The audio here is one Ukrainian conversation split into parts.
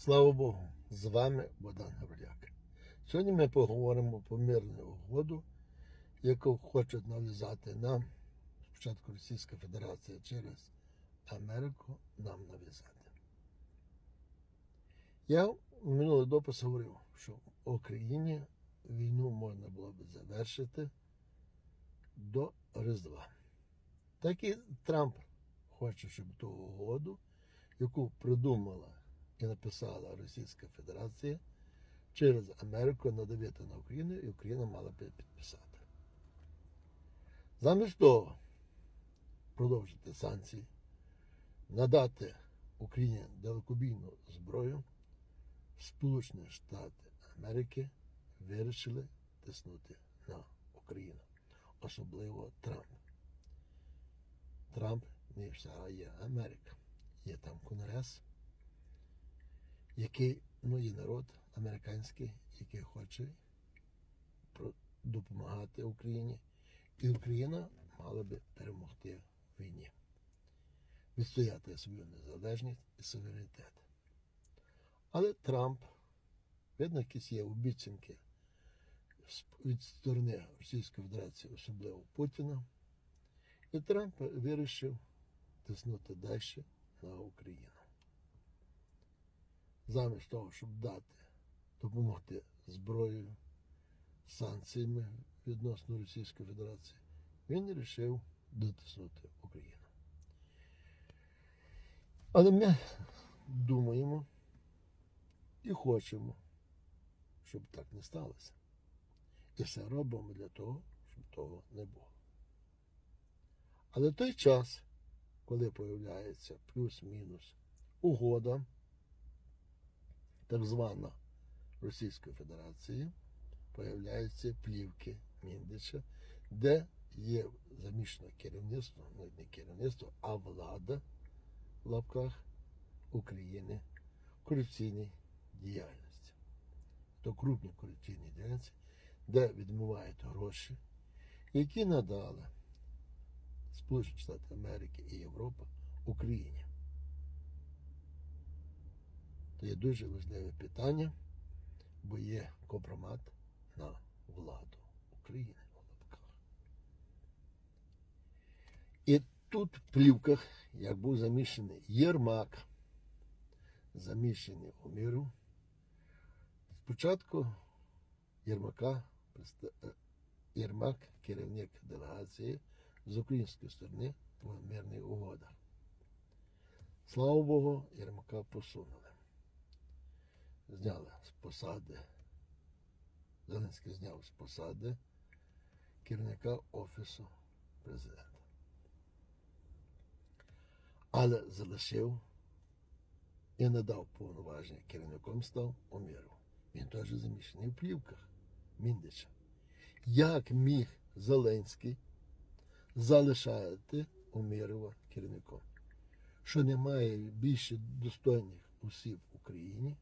Слава Богу, з вами Богдан Гавриляк. Сьогодні ми поговоримо про мирну угоду, яку хочуть нав'язати нам, спочатку Російська Федерація через Америку нам нав'язати. Я в минулий допис говорив, що в Україні війну можна було б завершити до Різдва. Так і Трамп хоче, щоб ту угоду, яку придумала і написала Російська Федерація, через Америку надавити на Україну, і Україна мала би підписати. Замість того продовжити санкції, надати Україні далекобійну зброю, Сполучені Штати Америки вирішили тиснути на Україну, особливо Трамп. Трамп не вся є Америка. Є там Конгрес, який, ну і народ американський, який хоче допомагати Україні. І Україна мала би перемогти в війні, відстояти свою незалежність і суверенітет. Але Трамп, видно, якісь є обіцянки від сторони Російської Федерації, особливо Путіна. І Трамп вирішив тиснути далі на Україну. Замість того, щоб дати, допомогти зброєю, санкціями відносно Російської Федерації, він вирішив дотиснути Україну. Але ми думаємо і хочемо, щоб так не сталося. І все робимо для того, щоб того не було. Але той час, коли появляється плюс-мінус угода, так звана Російської Федерації, появляються плівки Міндича, де є замішано керівництво, ну не керівництво, а влада в лапках України корупційній діяльності. То крупні корупційні діяльності, де відмивають гроші, які надали Сполучені Штати Америки і Європа Україні. Це є дуже важливе питання, бо є компромат на владу України в лапках. І тут в плівках, як був заміщений Єрмак, заміщений у міру, спочатку Єрмака, е, Єрмак, керівник делегації з української сторони в мирних угодах. Слава Богу, Єрмака посунули. Зняли з посади. Зеленський зняв з посади керівника Офісу президента. Але залишив і не дав повноваження керівником став Оміров. Він теж заміщений в плівках Міндича. Як міг Зеленський залишати Умірова керівником. Що немає більше достойних осіб в Україні,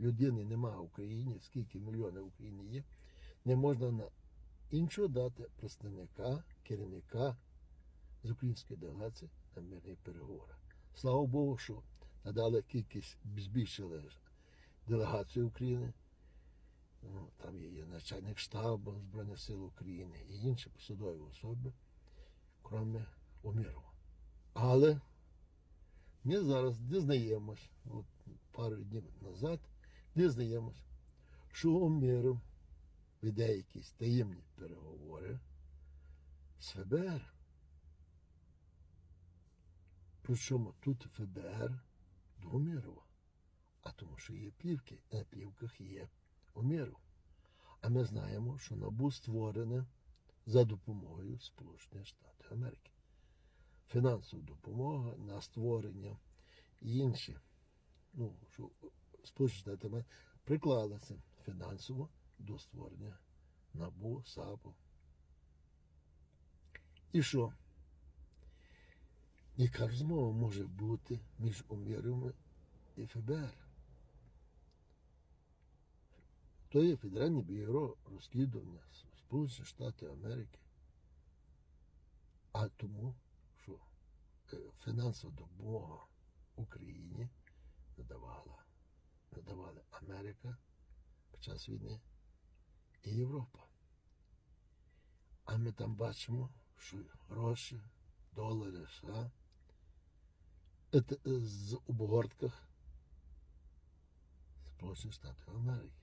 людини немає в Україні, скільки мільйонів в Україні є, не можна на іншого дати представника, керівника з української делегації на мирні переговори. Слава Богу, що надали кількість збільшили делегацію України. Ну, там є, начальник штабу Збройних сил України і інші посадові особи кроме Умірова. Але ми зараз дізнаємось, от пару днів назад, дізнаємось, що Уміров веде якісь таємні переговори з ФБР. Причому тут ФБР до Умірова. А тому, що є плівки, на плівках є Уміров. А ми знаємо, що НАБУ створене за допомогою Сполучених Штатів Америки. Фінансова допомога на створення і інші. Ну, що Сполучені Штати Америки фінансово до створення НАБУ, САПу. І що? Яка ж змова може бути між Уміровими і ФБР? То є Федеральне бюро розслідування Сполучених Штатів Америки. А тому, що е, фінансова допомога Україні надавала Америка під час війни і Європа. А ми там бачимо, що гроші, долари, США е, з обгортках Сполучених Штатів Америки.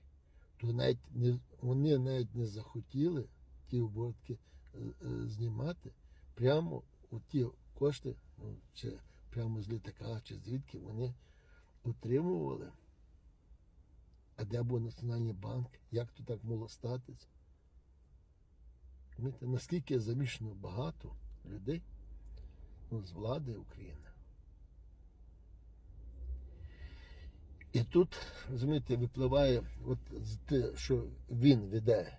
То навіть не, вони навіть не захотіли ті обгортки е, е, знімати прямо у ті кошти, ну, чи прямо з літака, чи звідки вони утримували. А де був Національний банк? Як то так могло статись? Розумієте, наскільки замішано багато людей ну, з влади України. І тут, розумієте, випливає от те, що він веде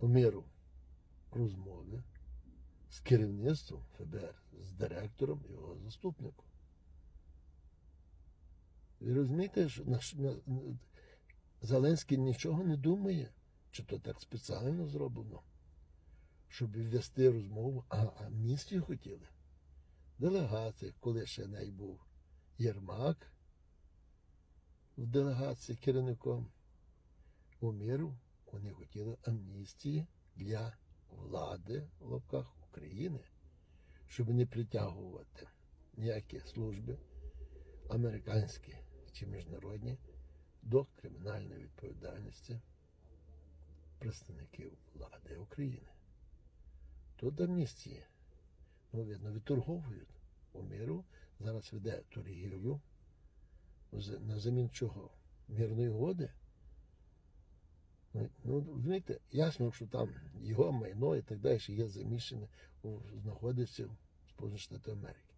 у міру розмови з керівництвом ФБР, з директором його заступником. Розумієте, що Зеленський нічого не думає, чи то так спеціально зроблено, щоб ввести розмову, а амністію хотіли. Делегація, коли ще не був Єрмак в делегації керівником у міру, вони хотіли амністії для влади в лапках України, щоб не притягувати ніякі служби американські чи міжнародні до кримінальної відповідальності представників влади України. Тут амністії, ну, видно, відторговують у міру. Зараз веде торгівлю на замін чого? Мірної угоди. Ну, ну, розумієте, ясно, що там його майно і так далі є замішане, знаходиться в Сполучених Штатах Америки.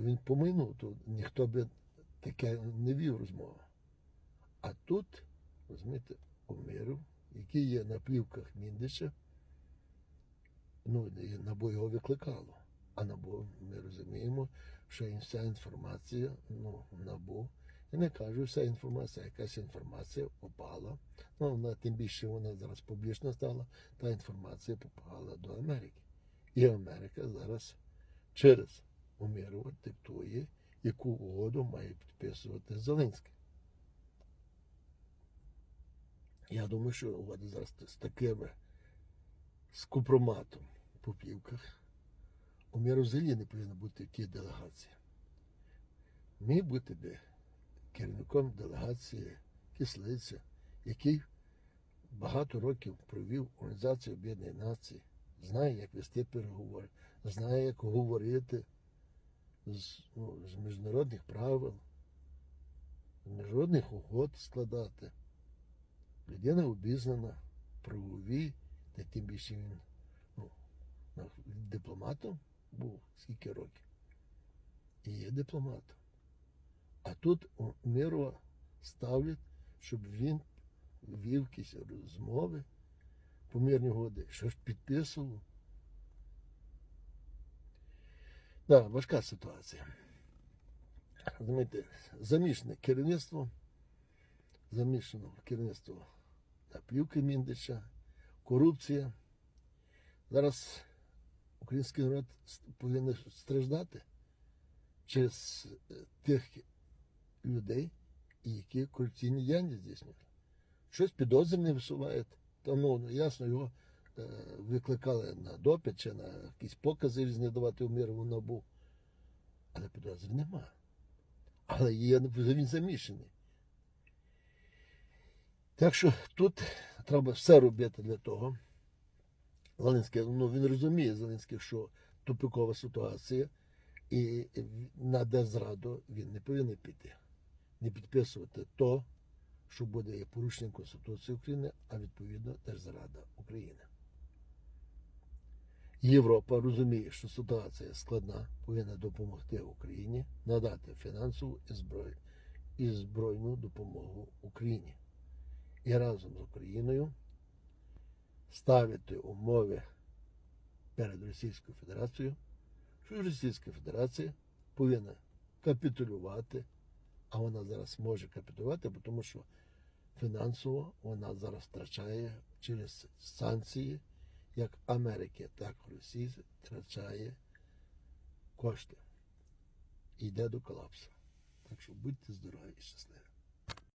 Він поминув, то ніхто би таке не вів розмову. А тут, розумієте, у миру, який є на плівках Міндича, ну, і НАБУ його викликало. А НАБУ, ми розуміємо, що вся інформація, ну, в НАБУ, я не кажу, вся інформація, якась інформація попала. Ну, вона тим більше вона зараз публічно стала, та інформація попала до Америки. І Америка зараз через Умірова диктує, яку угоду має підписувати Зеленський. Я думаю, що угода зараз з такими з компроматом по плівках. Уміру взагалі не повинно бути в тій делегації. Міг бути би керівником делегації Кислиця, який багато років провів Організацію Об'єднаних Націй, знає, як вести переговори, знає, як говорити з, ну, з міжнародних правил, з міжнародних угод складати. Людина обізнана, правові, та тим більше він ну, дипломатом був скільки років. І є дипломатом. А тут Мирова ставлять, щоб він вів якісь розмови по мирній угоди, що ж підписував. Да, важка ситуація. Розумієте, замішане керівництво, замішано керівництво на плівки Міндича, корупція. Зараз український народ повинен страждати через е, тих людей, які корупційні діяння здійснюють. Щось підозрюваний висувають. Там, ну, ясно, його викликали на допит чи на якісь покази різні давати у мирову набу. Але підозрів нема. Але є він замішаний. Так що тут треба все робити для того. Зеленський, ну він розуміє Зеленський, що тупикова ситуація, і на дезраду він не повинен піти, не підписувати то, що буде порушенням Конституції України, а відповідно Держзрада України. Європа розуміє, що ситуація складна, повинна допомогти Україні надати фінансову і, зброй... і збройну допомогу Україні. І разом з Україною ставити умови перед Російською Федерацією, що Російська Федерація повинна капітулювати, а вона зараз може капітулювати, тому що фінансово вона зараз втрачає через санкції, як Америки, так і Росії, втрачає кошти. Йде до колапсу. Так що будьте здорові і щасливі.